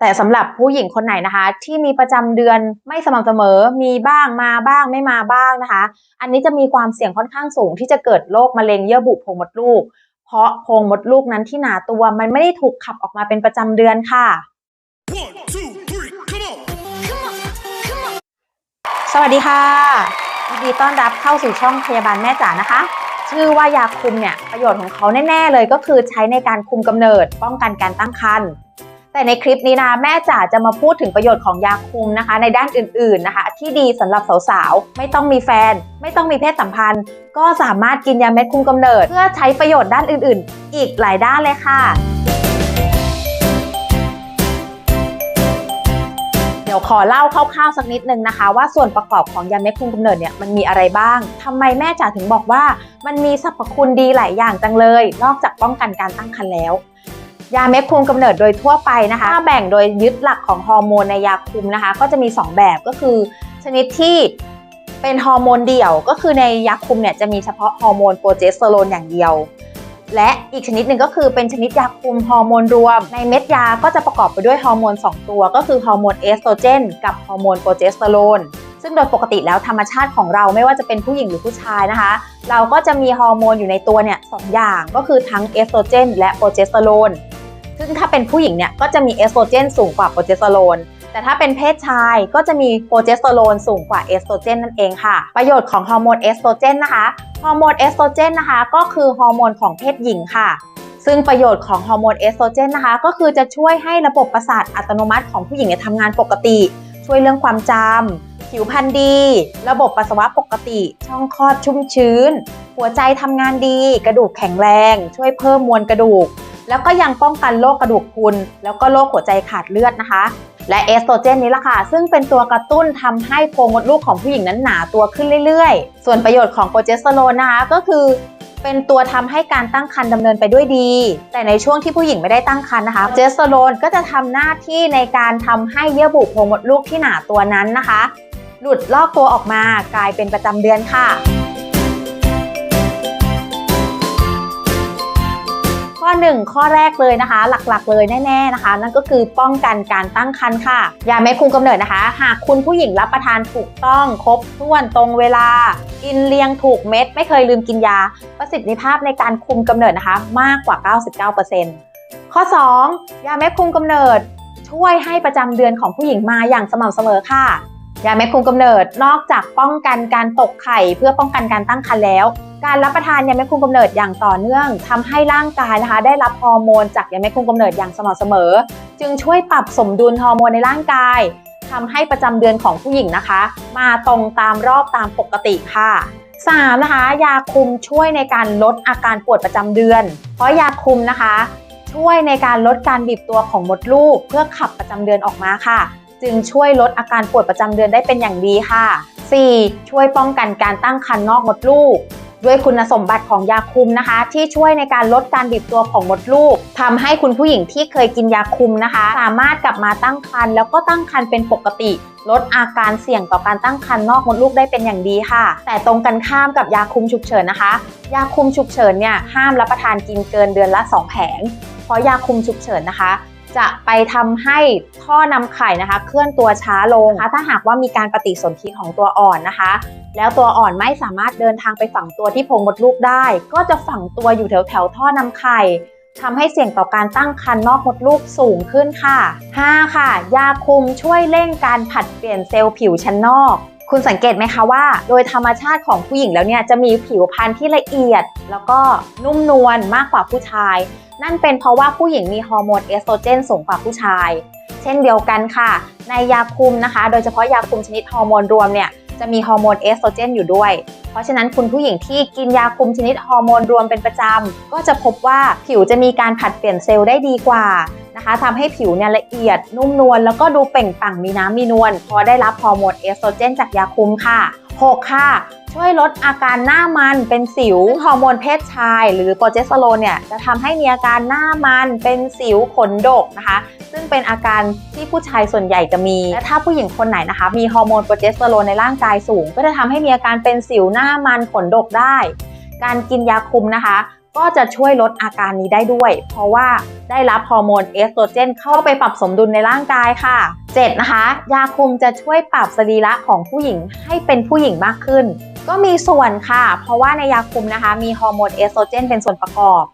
แต่สำหรับผู้หญิงคนไหนนะคะ ที่มีประจำเดือนไม่สม่ำเสมอ มีบ้างมาบ้างไม่มาบ้างนะคะ อันนี้จะมีความเสี่ยงค่อนข้างสูงที่จะเกิดโรคมะเร็งเยื่อบุโพรงมดลูก เพราะโพรงมดลูกนั้นที่หนาตัวมันไม่ได้ถูกขับออกมาเป็นประจำเดือนค่ะ One, two, three, come on! สวัสดีค่ะยินดีต้อนรับเข้าสู่ช่องพยาบาลแม่จ๋านะคะชื่อว่ายาคุมเนี่ยประโยชน์ของเขาแน่ ๆ เลยก็คือใช้ในการคุมกำเนิด ป้องกันการตั้งครรภ์ แต่ในคลิปนี้นะแม่จ๋าจะมาพูดถึงประโยชน์ของยาคุมนะคะ ในด้านอื่นๆนะคะ ที่ดีสำหรับสาวๆ ไม่ต้องมีแฟน ไม่ต้องมีเพศสัมพันธ์ ก็สามารถกินยาเม็ดคุมกำเนิด เพื่อใช้ประโยชน์ด้านอื่นๆ อีกหลายด้านเลยค่ะเดี๋ยวขอเล่าคร่าวๆสักนิดนึงนะคะ ว่าส่วนประกอบของยาเม็ดคุมกำเนิดเนี่ยมันมีอะไรบ้างทำไมแม่จ๋าถึงบอกว่า มันมีสรรพคุณดีหลายอย่างจังเลย นอกจากป้องกันการตั้งครรภ์แล้ว ยาเม็ดคุมกำเนิดโดยทั่วไปนะคะ ถ้าแบ่งโดยยึดหลักของฮอร์โมนในยาคุมนะคะ ก็จะมี 2 แบบก็คือ ชนิดที่เป็นฮอร์โมนเดี่ยว ก็คือในยาคุมเนี่ยจะมีเฉพาะฮอร์โมนโปรเจสเตอโรนอย่างเดียว และอีกชนิดหนึ่งก็คือเป็นชนิดยาคุมฮอร์โมนรวม ในเม็ดยาก็จะประกอบไปด้วยฮอร์โมน 2 ตัว ก็คือฮอร์โมนเอสโตรเจนกับฮอร์โมนโปรเจสเตอโรนซึ่งโดยปกติแล้วธรรมชาติของเราไม่ว่าจะเป็นผู้หญิงหรือผู้ชายนะคะ เราก็จะมีฮอร์โมนอยู่ในตัวเนี่ยสองอย่างก็คือทั้งเอสโตรเจนและโปรเจสเตอโรน ซึ่งถ้าเป็นผู้หญิงเนี่ยก็จะมีเอสโตรเจนสูงกว่าโปรเจสเตอโรนแต่ถ้าเป็นเพศชายก็จะมีโปรเจสเตอโรนสูงกว่าเอสโตรเจนนั่นเองค่ะ ประโยชน์ของฮอร์โมนเอสโตรเจนนะคะ ฮอร์โมนเอสโตรเจนนะคะ ก็คือฮอร์โมนของเพศหญิงค่ะ ซึ่งประโยชน์ของฮอร์โมนเอสโตรเจนนะคะ ก็คือจะช่วยให้ระบบประสาทอัตโนมัติของผู้หญิงเนี่ยทำงานปกติ ช่วยเรื่องความจำ ผิวพรรณดี ระบบปัสสาวะปกติ ช่องคลอดชุ่มชื้น หัวใจทำงานดี กระดูกแข็งแรง ช่วยเพิ่มมวลกระดูก แล้วก็ยังป้องกันโรคกระดูกพรุนแล้วก็โรคหัวใจขาดเลือดนะคะ และเอสโตรเจนนี้ล่ะค่ะ ซึ่งเป็นตัวกระตุ้นทำให้โพรงมดลูกของผู้หญิงนั้นหนาตัวขึ้นเรื่อยๆ ส่วนประโยชน์ของโปรเจสเตอโรนนะคะก็คือเป็นตัวทำให้การตั้งครรภ์ดำเนินไปด้วยดี แต่ในช่วงที่ผู้หญิงไม่ได้ตั้งครรภ์นะคะโปรเจสเตโรนก็จะทำหน้าที่ในการทำให้เยื่อบุโพรงมดลูกที่หนาตัวนั้นนะคะ หลุดลอกตัวออกมากลายเป็นประจำเดือนค่ะ 1 ข้อแรกเลยนะคะ หลักๆ เลยแน่ๆนะคะ นั่นก็คือป้องกันการตั้งครรภ์ค่ะ ยาเม็ดคุมกำเนิดนะคะ หากคุณผู้หญิงรับประทานถูกต้องครบถ้วนตรงเวลา กินเรียงถูกเม็ด ไม่เคยลืมกินยา ประสิทธิภาพในการคุมกำเนิดนะคะ มากกว่า 99%ข้อ 2 ยาเม็ดคุมกำเนิด ช่วยให้ประจำเดือนของผู้หญิงมาอย่างสม่ำเสมอค่ะยาเม็ดคุมกำเนิดนอกจากป้องกันการตกไข่เพื่อป้องกันการตั้งครรภ์แล้ว การรับประทานยาเม็ดคุมกำเนิดอย่างต่อเนื่องทำให้ร่างกายนะคะ ได้รับฮอร์โมนจากยาเม็ดคุมกำเนิดอย่างสม่ำเสมอ จึงช่วยปรับสมดุลฮอร์โมนในร่างกายทำให้ประจำเดือนของผู้หญิงนะคะ มาตรงตามรอบตามปกติค่ะ 3. นะคะ ยาคุมช่วยในการลดอาการปวดประจำเดือน เพราะยาคุมนะคะ ช่วยในการลดการบีบตัวของมดลูก เพื่อขับประจำเดือนออกมาค่ะ จึงช่วยลดอาการปวดประจำเดือนได้เป็นอย่างดีค่ะ 4. ช่วยป้องกันการตั้งครรภ์นอกมดลูก ด้วยคุณสมบัติของยาคุมนะคะ ที่ช่วยในการลดการบีบตัวของมดลูกทำให้คุณผู้หญิงที่เคยกินยาคุมนะคะ สามารถกลับมาตั้งครรภ์แล้วก็ตั้งครรภ์เป็นปกติ ลดอาการเสี่ยงต่อการตั้งครรภ์นอกมดลูกได้เป็นอย่างดีค่ะ แต่ตรงกันข้ามกับยาคุมฉุกเฉินนะคะ ยาคุมฉุกเฉินเนี่ยห้ามรับประทานกินเกินเดือนละ 2 แผงเพราะยาคุมฉุกเฉินนะคะ จะไปทำให้ท่อนำไข่นะคะ เคลื่อนตัวช้าลงนะคะถ้าหากว่ามีการปฏิสนธิของตัวอ่อนนะคะ แล้วตัวอ่อนไม่สามารถเดินทางไปฝังตัวที่โพรงมดลูกได้ ก็จะฝังตัวอยู่แถวแถวท่อนำไข่ทำให้เสี่ยงต่อการตั้งครรภ์นอกมดลูกสูงขึ้นค่ะ 5. ค่ะ ยาคุมช่วยเร่งการผัดเปลี่ยนเซลล์ผิวชั้นนอก คุณสังเกตไหมคะว่า โดยธรรมชาติของผู้หญิงแล้วเนี่ยจะมีผิวพรรณที่ละเอียด แล้วก็นุ่มนวลมากกว่าผู้ชาย นั่นเป็นเพราะว่าผู้หญิงมีฮอร์โมนเอสโตรเจนสูงกว่าผู้ชาย เช่นเดียวกันค่ะ ในยาคุมนะคะ โดยเฉพาะยาคุมชนิดฮอร์โมนรวมเนี่ยจะมีฮอร์โมนเอสโตรเจนอยู่ด้วย เพราะฉะนั้นคุณผู้หญิงที่กินยาคุมชนิดฮอร์โมนรวมเป็นประจำ ก็จะพบว่าผิวจะมีการผัดเปลี่ยนเซลล์ได้ดีกว่า นะคะทำให้ผิวเนี่ยละเอียดนุ่มนวลแล้วก็ดูเปล่งปลั่งมีน้ำมีนวลพราะได้รับฮอร์โมนเอสโตรเจนจากยาคุมค่ะ 6 ค่ะ ช่วยลดอาการหน้ามันเป็นสิวฮอร์โมนเพศชาย หรือโปรเจสเตอโรนเนี่ยจะทำให้มีอาการหน้ามันเป็นสิวขนดกนะคะ ซึ่งเป็นอาการที่ผู้ชายส่วนใหญ่จะมี และถ้าผู้หญิงคนไหนนะคะ มีฮอร์โมนโปรเจสเตอโรนในร่างกายสูง ก็จะทำให้มีอาการเป็นสิวหน้ามันขนดกได้ การกินยาคุมนะคะ ก็จะช่วยลดอาการนี้ได้ด้วย เพราะว่าได้รับฮอร์โมนเอสโตรเจนเข้าไปปรับสมดุลในร่างกายค่ะ 7. นะคะ ยาคุมจะช่วยปรับสรีระของผู้หญิงให้เป็นผู้หญิงมากขึ้น ก็มีส่วนค่ะ เพราะว่าในยาคุมนะคะมีฮอร์โมนเอสโตรเจนเป็นส่วนประกอบ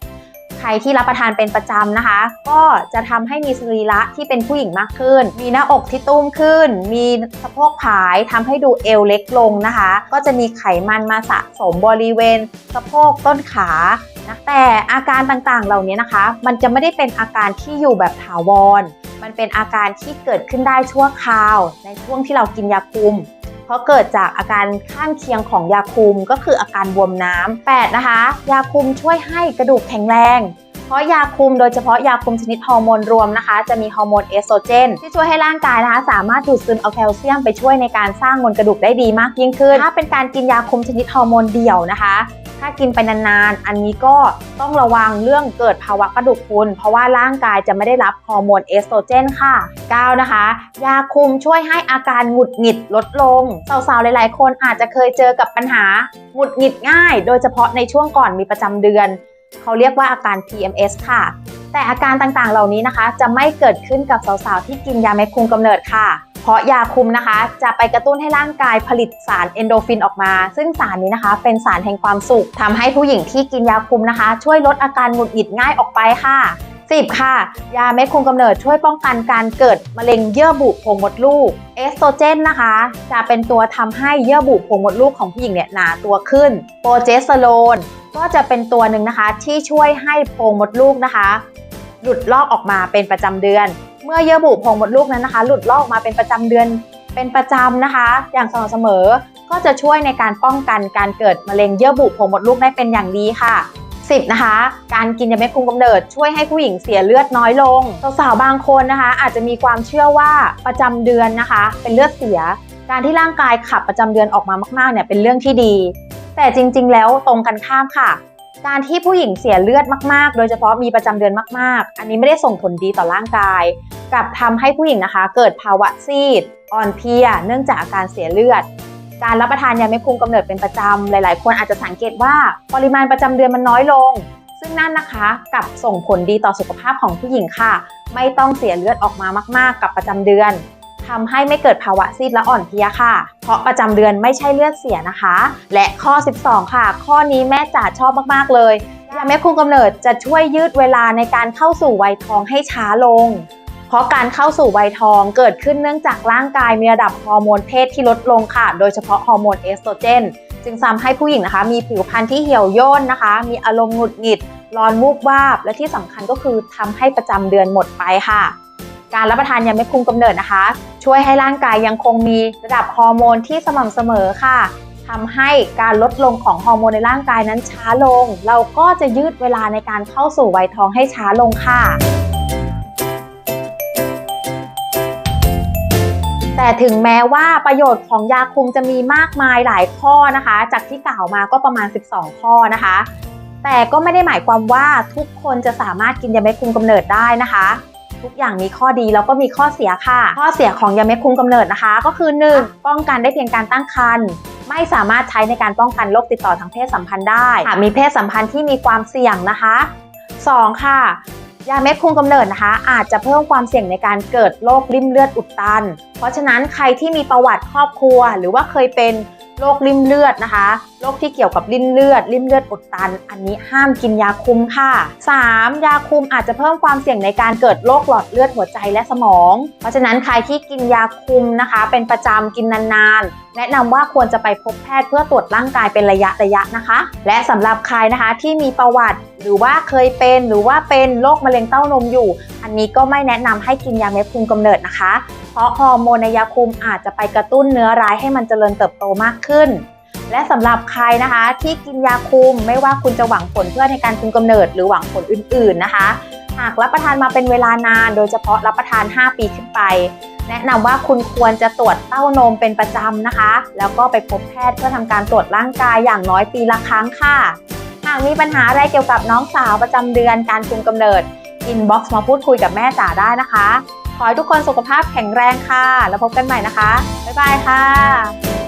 ใครที่รับประทานเป็นประจำนะคะ ก็จะทำให้มีสรีระที่เป็นผู้หญิงมากขึ้น มีหน้าอกที่ตุ้มขึ้น มีสะโพกผายทำให้ดูเอวเล็กลงนะคะ ก็จะมีไขมันมาสะสมบริเวณ สะโพกต้นขา นะแต่อาการต่างๆ เหล่านี้นะคะ มันจะไม่ได้เป็นอาการที่อยู่แบบถาวร มันเป็นอาการที่เกิดขึ้นได้ชั่วคราว ในช่วงที่เรากินยาคุมเพราะเกิดจากอาการข้างเคียงของยาคุมก็คืออาการบวมน้ำ8นะคะ ยาคุมช่วยให้กระดูกแข็งแรง เพราะยาคุมโดยเฉพาะยาคุมชนิดฮอร์โมนรวมนะคะ จะมีฮอร์โมนเอสโตรเจนที่ช่วยให้ร่างกายนะคะ สามารถดูดซึมเอาแคลเซียมไปช่วยในการสร้างมวลกระดูกได้ดีมากยิ่งขึ้น ถ้าเป็นการกินยาคุมชนิดฮอร์โมนเดี่ยวนะคะ ถ้ากินไปนานๆ อันนี้ก็ต้องระวังเรื่องเกิดภาวะกระดูกพรุนเพราะว่าร่างกายจะไม่ได้รับฮอร์โมนเอสโตรเจนค่ะ9นะคะ ยาคุมช่วยให้อาการหงุดหงิดลดลง สาวๆ หลายๆ คนอาจจะเคยเจอกับปัญหาหงุดหงิดง่าย โดยเฉพาะในช่วงก่อนมีประจำเดือน เขาเรียกว่าอาการ PMS ค่ะ แต่อาการต่างๆ เหล่านี้นะคะ จะไม่เกิดขึ้นกับสาวๆ ที่กินยาเม็ดคุมกำเนิดค่ะ เพราะยาคุมนะคะ จะไปกระตุ้นให้ร่างกายผลิตสารเอนโดฟินออกมา ซึ่งสารนี้นะคะ เป็นสารแห่งความสุขทำให้ผู้หญิงที่กินยาคุมนะคะ ช่วยลดอาการหงุดหงิดง่ายออกไปค่ะ 10 ค่ะ ยาเม็ดคุมกำเนิดช่วยป้องกันการเกิดมะเร็งเยื่อบุโพรงมดลูก เอสโตรเจนนะคะ จะเป็นตัวทำให้เยื่อบุโพรงมดลูกของผู้หญิงเนี่ยหนาตัวขึ้น โปรเจสเตอโรนก็จะเป็นตัวหนึ่งนะคะที่ช่วยให้โพรงมดลูกนะคะ หลุดลอกออกมาเป็นประจำเดือน มื่อเยื่อบุโพรงมดลูกนั้นนะคะ หลุดลอกออกมาเป็นประจำเดือนเป็นประจำนะคะ อย่างสม่ำเสมอก็จะช่วยในการป้องกันการเกิดมะเร็งเยื่อบุโพรงมดลูกได้เป็นอย่างดีค่ะ10นะคะ การกินยาเม็ดคุมกำเนิดช่วยให้ผู้หญิงเสียเลือดน้อยลงสาวๆบางคนนะคะ อาจจะมีความเชื่อว่าประจำเดือนนะคะ เป็นเลือดเสีย การที่ร่างกายขับประจำเดือนออกมามากๆเนี่ยเป็นเรื่องที่ดี แต่จริงๆ แล้วตรงกันข้ามค่ะ การที่ผู้หญิงเสียเลือดมากๆ โดยเฉพาะมีประจำเดือนมากๆ อันนี้ไม่ได้ส่งผลดีต่อร่างกาย กลับทำให้ผู้หญิงนะคะ เกิดภาวะซีด อ่อนเพลีย เนื่องจากอาการเสียเลือด การรับประทานยาเม็ดคุมกำเนิดเป็นประจำ หลายๆ คนอาจจะสังเกตว่าปริมาณประจำเดือนมันน้อยลง ซึ่งนั่นนะคะกับส่งผลดีต่อสุขภาพของผู้หญิงค่ะ ไม่ต้องเสียเลือดออกมามาก ๆ กับประจำเดือน ทำให้ไม่เกิดภาวะซีดและอ่อนเพลียค่ะ เพราะประจำเดือนไม่ใช่เลือดเสียนะคะ และข้อ 12 ค่ะ ข้อนี้แม่จ๋าชอบมากๆเลยยาเม็ดคุมกำเนิดจะช่วยยืดเวลาในการเข้าสู่วัยทองให้ช้าลง เพราะการเข้าสู่วัยทองเกิดขึ้นเนื่องจากร่างกายมีระดับฮอร์โมนเพศที่ลดลงค่ะ โดยเฉพาะฮอร์โมนเอสโตรเจนจึงทำให้ผู้หญิงนะคะ มีผิวพรรณที่เหี่ยวย่นนะคะ มีอารมณ์หงุดหงิดร้อนวูบวาบ และที่สำคัญก็คือทำให้ประจำเดือนหมดไปค่ะ การรับประทานยาเม็ดคุมกำเนิดนะคะ ช่วยให้ร่างกายยังคงมีระดับฮอร์โมนที่สม่ำเสมอค่ะทำให้การลดลงของฮอร์โมนในร่างกายนั้นช้าลง เราก็จะยืดเวลาในการเข้าสู่วัยทองให้ช้าลงค่ะแต่ถึงแม้ว่าประโยชน์ของยาคุมจะมีมากมายหลายข้อนะคะ จากที่กล่าวมาก็ประมาณ 12 ข้อนะคะ แต่ก็ไม่ได้หมายความว่าทุกคนจะสามารถกินยาเม็ดคุมกำเนิดได้นะคะ ทุกอย่างมีข้อดีแล้วก็มีข้อเสียค่ะ ข้อเสียของยาเม็ดคุมกำเนิดนะคะ ก็คือ 1. ป้องกันได้เพียงการตั้งครรภ์ไม่สามารถใช้ในการป้องกันโรคติดต่อทางเพศสัมพันธ์ได้หากมีเพศสัมพันธ์ที่มีความเสี่ยงนะคะ 2. ค่ะยาเม็ดคุมกำเนิดนะคะ อาจจะเพิ่มความเสี่ยงในการเกิดโรคริ่มเลือดอุดตัน เพราะฉะนั้นใครที่มีประวัติครอบครัว หรือว่าเคยเป็นโรคริ่มเลือดนะคะ โรคที่เกี่ยวกับริ่มเลือดริ่มเลือดอุดตัน อันนี้ห้ามกินยาคุมค่ะ 3. ยาคุมอาจจะเพิ่มความเสี่ยงในการเกิดโรคหลอดเลือดหัวใจและสมอง เพราะฉะนั้นใครที่กินยาคุมนะคะ เป็นประจำกินนานๆ แนะนำว่าควรจะไปพบแพทย์เพื่อตรวจร่างกายเป็นระยะระยะนะคะ และสำหรับใครนะคะที่มีประวัติหรือว่าเคยเป็นหรือว่าเป็นโรคมะเร็งเต้านมอยู่ อันนี้ก็ไม่แนะนำให้กินยาเม็ดคุมกำเนิดนะคะ เพราะฮอร์โมนในยาคุมอาจจะไปกระตุ้นเนื้อร้ายให้มันเจริญเติบโตมากขึ้น และสำหรับใครนะคะ ที่กินยาคุมไม่ว่าคุณจะหวังผลเพื่อในการคุมกำเนิด หรือหวังผลอื่น ๆนะคะ หากรับประทานมาเป็นเวลานาน โดยเฉพาะรับประทาน 5 ปีขึ้นไป แนะนำว่าคุณควรจะตรวจเต้านมเป็นประจำนะคะ แล้วก็ไปพบแพทย์เพื่อทำการตรวจร่างกายอย่างน้อยปีละครั้งค่ะหากมีปัญหาอะไรเกี่ยวกับน้องสาวประจำเดือนการคุมกำเนิดอินบ็อกซ์มาพูดคุยกับแม่จ๋าได้นะคะขอให้ทุกคนสุขภาพแข็งแรงค่ะ แล้วพบกันใหม่นะคะ บ๊ายบายค่ะ